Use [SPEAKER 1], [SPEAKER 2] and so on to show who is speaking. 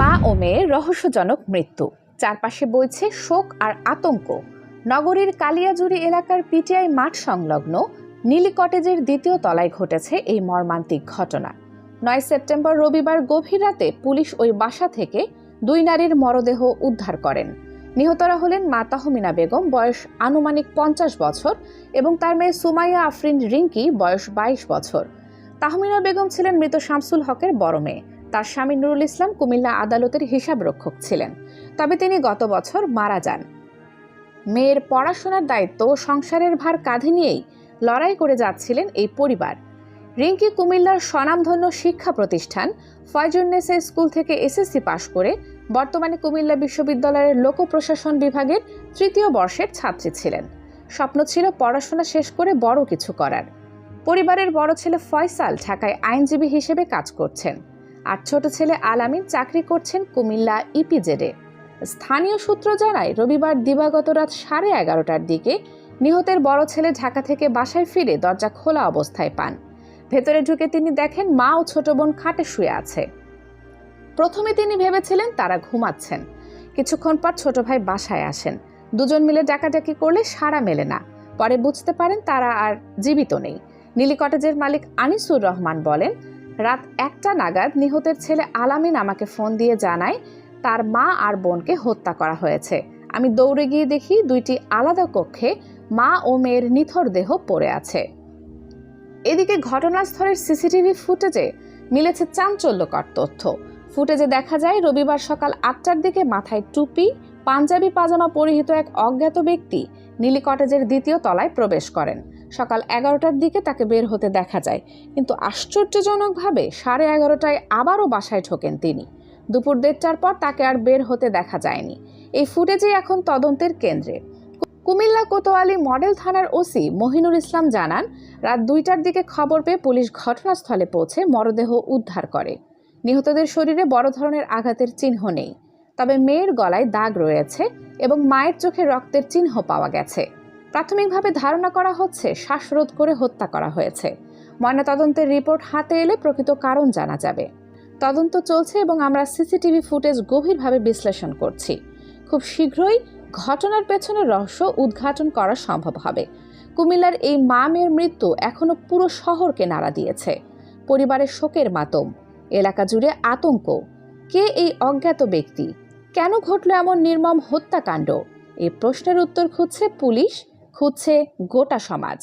[SPEAKER 1] মা ও মেয়ের রহস্যজনক মৃত্যু। চারপাশে বইছে শোক আর আতঙ্ক। নগরীর কালিয়াজুড়ি এলাকার পিটিআই মাঠ সংলগ্ন নীলি কটেজের দ্বিতীয় তলায় ঘটেছে এই মর্মান্তিক ঘটনা। নয় সেপ্টেম্বর রবিবার গভীর রাতে পুলিশ ওই বাসা থেকে দুই নারীর মরদেহ উদ্ধার করেন। নিহতরা হলেন মা তাহমিনা বেগম, বয়স আনুমানিক পঞ্চাশ বছর, এবং তার মেয়ে সুমাইয়া আফরিন রিঙ্কি, বয়স বাইশ বছর। তাহমিনা বেগম ছিলেন মৃত শামসুল হকের বড় মেয়ে। তার স্বামী নুরুল ইসলাম কুমিল্লা আদালতের হিসাব রক্ষক ছিলেন। তবে তিনি গত বছর মারা যান। মেয়ের পড়াশোনার দায়িত্ব সংসারের ভার কাঁধে নিয়েই লড়াই করে যাচ্ছিলেন এই পরিবার। রিঙ্কি কুমিল্লার স্বনামধন্য শিক্ষা প্রতিষ্ঠান ফয়জুন্নেসে স্কুল থেকে এসএসসি পাশ করে বর্তমানে কুমিল্লা বিশ্ববিদ্যালয়ের লোক প্রশাসন বিভাগের তৃতীয় বর্ষের ছাত্রী ছিলেন। স্বপ্ন ছিল পড়াশোনা শেষ করে বড় কিছু করার। পরিবারের বড় ছেলে ফয়সাল ঢাকায় আইনজীবী হিসেবে কাজ করছেন। আর ছোট ছেলে আলামিন চাকরি করছেন কুমিল্লা ইপিজেডে স্থানীয় সূত্র জানায়, রবিবার দিবাগত রাত সাড়ে এগারোটার দিকে নিহতের বড় ছেলে ঢাকা থেকে বাসায় ফিরে দরজা খোলা অবস্থায় পান। ভেতরে ঢুকে তিনি দেখেন মা ও ছোট বোন খাটে শুয়ে আছে। প্রথমে তিনি ভেবেছিলেন তারা ঘুমাচ্ছেন। কিছুক্ষণ পর ছোট ভাই বাসায় আসেন। দুজন মিলে ডাকাডাকি করলে সাড়া মেলে না। পরে বুঝতে পারেন তারা আর জীবিত নেই। নীলি কটেজের মালিক আনিসুর রহমান বলেন রাত একটা নাগাদ নিহতের ছেলে আলামিন আমাকে ফোন দিয়ে জানায় তার মা আর বোনকে হত্যা করা হয়েছে। আমি দৌড়ে গিয়ে দেখি দুইটি আলাদা কক্ষে মা ও মেয়ের নিথর দেহ পড়ে আছে। এদিকে ঘটনাস্থলের সিসিটিভি ফুটেজে মিলেছে চাঞ্চল্যকর তথ্য। ফুটেজে দেখা যায়, রবিবার সকাল আটটার দিকে মাথায় টুপি, পাঞ্জাবি পাজামা পরিহিত এক অজ্ঞাত ব্যক্তি নীলি কটেজের দ্বিতীয় তলায় প্রবেশ করেন। সকাল এগারোটার দিকে তাকে বের হতে দেখা যায়। কিন্তু আশ্চর্যজনকভাবে সাড়ে এগারোটায় আবারও বাসায় ঢোকেন তিনি। দুপুর দেড়টার পর তাকে আর বের হতে দেখা যায়নি। এই ফুটেজই এখন তদন্তের কেন্দ্রে। কুমিল্লা কোতোয়ালি মডেল থানার ওসি মহিনুর ইসলাম জানান, রাত দুইটার দিকে খবর পেয়ে পুলিশ ঘটনাস্থলে পৌঁছে মরদেহ উদ্ধার করে। নিহতদের শরীরে বড় ধরনের আঘাতের চিহ্ন নেই। তবে মেয়ের গলায় দাগ রয়েছে এবং মায়ের চোখে রক্তের চিহ্ন পাওয়া গেছে। প্রাথমিকভাবে ধারণা করা হচ্ছে শ্বাসরোধ করে হত্যা করা হয়েছে। ময়নাতদন্তের রিপোর্ট হাতে এলে প্রকৃত কারণ জানা যাবে। তদন্ত চলছে এবং আমরা সিসিটিভি ফুটেজ গভীরভাবে বিশ্লেষণ করছি। খুব শীঘ্রই ঘটনার পেছনের রহস্য উদ্ঘাটন করা সম্ভব হবে। কুমিল্লার এই মা মেয়ের মৃত্যু এখনও পুরো শহরকে নাড়া দিয়েছে। পরিবারের শোকের মাতম। এলাকা জুড়ে আতঙ্ক। কে এই অজ্ঞাত ব্যক্তি? কেন ঘটল এমন নির্মম হত্যাকাণ্ড? এই প্রশ্নের উত্তর খুঁজছে পুলিশ খুঁজছে গোটা সমাজ।